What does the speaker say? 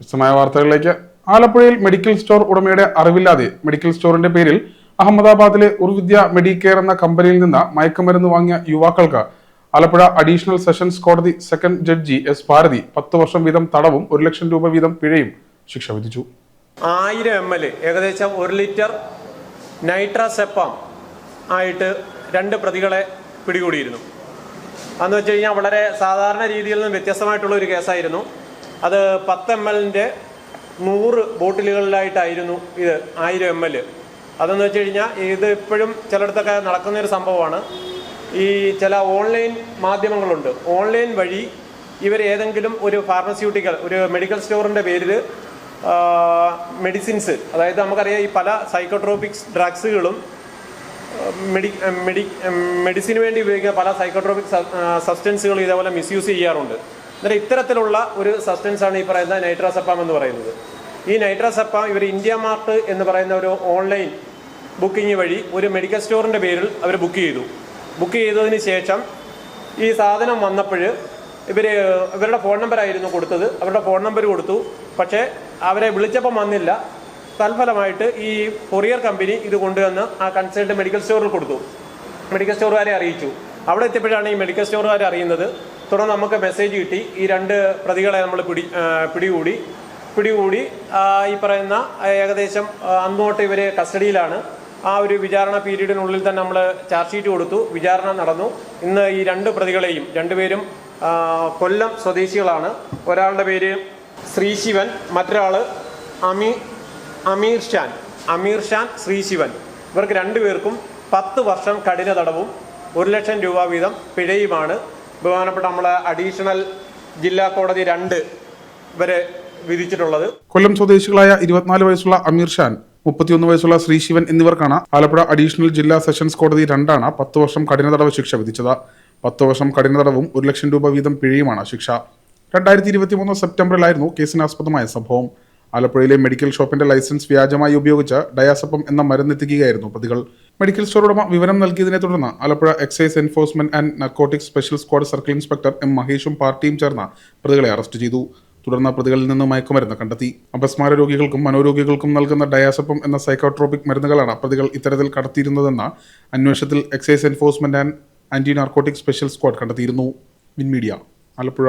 വിശദമായ വാർത്തകളിലേക്ക്. ആലപ്പുഴയിൽ മെഡിക്കൽ സ്റ്റോർ ഉടമയുടെ അറിവില്ലാതെ മെഡിക്കൽ സ്റ്റോറിന്റെ പേരിൽ അഹമ്മദാബാദിലെ ഉർവിദ്യ മെഡിക്കെയർ എന്ന കമ്പനിയിൽ നിന്ന് മയക്കുമരുന്ന് വാങ്ങിയ യുവാക്കൾക്ക് ആലപ്പുഴ അഡീഷണൽ സെഷൻസ് കോടതി സെക്കൻഡ് ജഡ്ജി എസ് ഭാരതി പത്ത് വർഷം വീതം തടവും ഒരു ലക്ഷം രൂപ വീതം പിഴയും ശിക്ഷ വിധിച്ചു. ആയിരം എം എൽ ഏകദേശം ഒരു ലിറ്റർ നൈട്രാസെപ്പാം ആയിട്ട് രണ്ട് പ്രതികളെ പിടികൂടിയിരുന്നു. അന്ന് വെച്ച് കഴിഞ്ഞാൽ വളരെ സാധാരണ രീതിയിൽ നിന്ന് വ്യത്യസ്തമായിട്ടുള്ള ഒരു കേസായിരുന്നു. അത് പത്ത് എം എല്ലിന്റെ നൂറ് ബോട്ടിലുകളിലായിട്ടായിരുന്നു ഇത് ആയിരം എം എൽ. അതെന്ന് വെച്ച് കഴിഞ്ഞാൽ ഇത് ഇപ്പോഴും ചിലയിടത്തൊക്കെ നടക്കുന്ന ഒരു സംഭവമാണ്. ഈ ചില ഓൺലൈൻ മാധ്യമങ്ങളുണ്ട്. ഓൺലൈൻ വഴി ഇവർ ഏതെങ്കിലും ഒരു ഫാർമസ്യൂട്ടിക്കൽ ഒരു മെഡിക്കൽ സ്റ്റോറിന്റെ പേരിൽ മെഡിസിൻസ് അതായത് നമുക്കറിയാം ഈ പല സൈക്കോട്രോപിക്സ് ഡ്രഗ്സുകളും മെഡി മെഡി മെഡിസിന് വേണ്ടി ഉപയോഗിക്കുന്ന പല സൈക്കോട്രോപിക് സബ്സ്റ്റൻസുകൾ ഇതേപോലെ മിസ്യൂസ് ചെയ്യാറുണ്ട്. എന്നിട്ട് ഇത്തരത്തിലുള്ള ഒരു സബ്സ്റ്റൻസ് ആണ് ഈ പറയുന്ന നൈട്രോസപ്പാം എന്ന് പറയുന്നത്. ഈ നൈട്രോസപ്പാം ഇവർ ഇന്ത്യ മാർട്ട് എന്ന് പറയുന്ന ഒരു ഓൺലൈൻ ബുക്കിംഗ് വഴി ഒരു മെഡിക്കൽ സ്റ്റോറിന്റെ പേരിൽ അവർ ബുക്ക് ചെയ്തു. ബുക്ക് ചെയ്തതിന് ശേഷം ഈ സാധനം വന്നപ്പോൾ ഇവർ ഇവരുടെ ഫോൺ നമ്പറായിരുന്നു കൊടുത്തത്. അവരുടെ ഫോൺ നമ്പർ കൊടുത്തു. പക്ഷേ അവരെ വിളിച്ചപ്പം വന്നില്ല. തൽഫലമായിട്ട് ഈ കൊറിയർ കമ്പനി ഇത് കൊണ്ടുവന്ന് ആ കൺസൾട്ട് മെഡിക്കൽ സ്റ്റോറിൽ കൊടുത്തു. മെഡിക്കൽ സ്റ്റോറുകാരെ അറിയിച്ചു. അവിടെ എത്തിയപ്പോഴാണ് ഈ മെഡിക്കൽ സ്റ്റോറുകാരെ അറിയുന്നത് തുടർന്ന് നമുക്ക് മെസ്സേജ് കിട്ടി. ഈ രണ്ട് പ്രതികളെ നമ്മൾ പിടി പിടികൂടി. പിടികൂടി ഈ പറയുന്ന ഏകദേശം അന്നോട്ട് ഇവർ കസ്റ്റഡിയിലാണ്. ആ ഒരു വിചാരണ പീരീഡിനുള്ളിൽ തന്നെ നമ്മൾ ചാർജ് ഷീറ്റ് കൊടുത്തു. വിചാരണ നടന്നു. ഇന്ന് ഈ രണ്ട് പ്രതികളെയും രണ്ടുപേരും കൊല്ലം സ്വദേശികളാണ്. ഒരാളുടെ പേര് ശ്രീശിവൻ മറ്റൊരാൾ അമി അമീർ ഷാൻ. അമീർ ഷാൻ ശ്രീശിവൻ. ഇവർക്ക് രണ്ടുപേർക്കും പത്ത് വർഷം കഠിന തടവും ഒരു ലക്ഷം രൂപ വീതം പിഴയുമാണ്. ബഹുമാനപ്പെട്ട നമ്മളെ അഡീഷണൽ ജില്ലാ കോടതി രണ്ട് വരെ വിധിച്ചിട്ടുള്ളത്. കൊല്ലം സ്വദേശികളായ ഇരുപത്തിനാല് വയസ്സുള്ള അമീർ ഷാൻ മുപ്പത്തിയൊന്ന് വയസ്സുള്ള ശ്രീ ശിവൻ എന്നിവർക്കാണ് ആലപ്പുഴ അഡീഷണൽ ജില്ലാ സെഷൻസ് കോടതി രണ്ടാണ് പത്ത് വർഷം കഠിന തടവ് ശിക്ഷ വിധിച്ചത്. പത്ത് വർഷം കഠിന തടവും ഒരു ലക്ഷം രൂപ വീതം പിഴയുമാണ് ശിക്ഷ. രണ്ടായിരത്തി ഇരുപത്തി മൂന്ന് സെപ്റ്റംബറിലായിരുന്നു കേസിനാസ്പദമായ സംഭവം. ആലപ്പുഴയിലെ മെഡിക്കൽ ഷോപ്പിന്റെ ലൈസൻസ് വ്യാജമായി ഉപയോഗിച്ച ഡയാസപ്പം എന്ന മരുന്നെത്തിക്കുകയായിരുന്നു പ്രതികൾ. മെഡിക്കൽ സ്റ്റോർ ഉടമ വിവരം നൽകിയതിനെ തുടർന്ന് Alappuzha excise enforcement and narcotic special squad circle inspector M മഹേഷും പാർട്ടിയും ചേർന്ന പ്രതികളെ അറസ്റ്റ് ചെയ്തു. തുടർന്ന് പ്രതികളിൽ നിന്ന് മയക്കുമരുന്ന് കണ്ടെത്തി. അപസ്മാര രോഗികൾക്കും മനോരോഗികൾക്കും നൽകുന്ന ഡയാസപ്പം എന്ന സൈക്കോട്രോപിക് മരുന്നുകളാണ് പ്രതികൾ ഇത്തരത്തിൽ കടത്തിയിരുന്നതെന്ന് അന്വേഷണത്തിൽ excise enforcement and anti narcotic special squad കണ്ടെത്തിയിരുന്നു. മിൻ മീഡിയ ആലപ്പുഴ.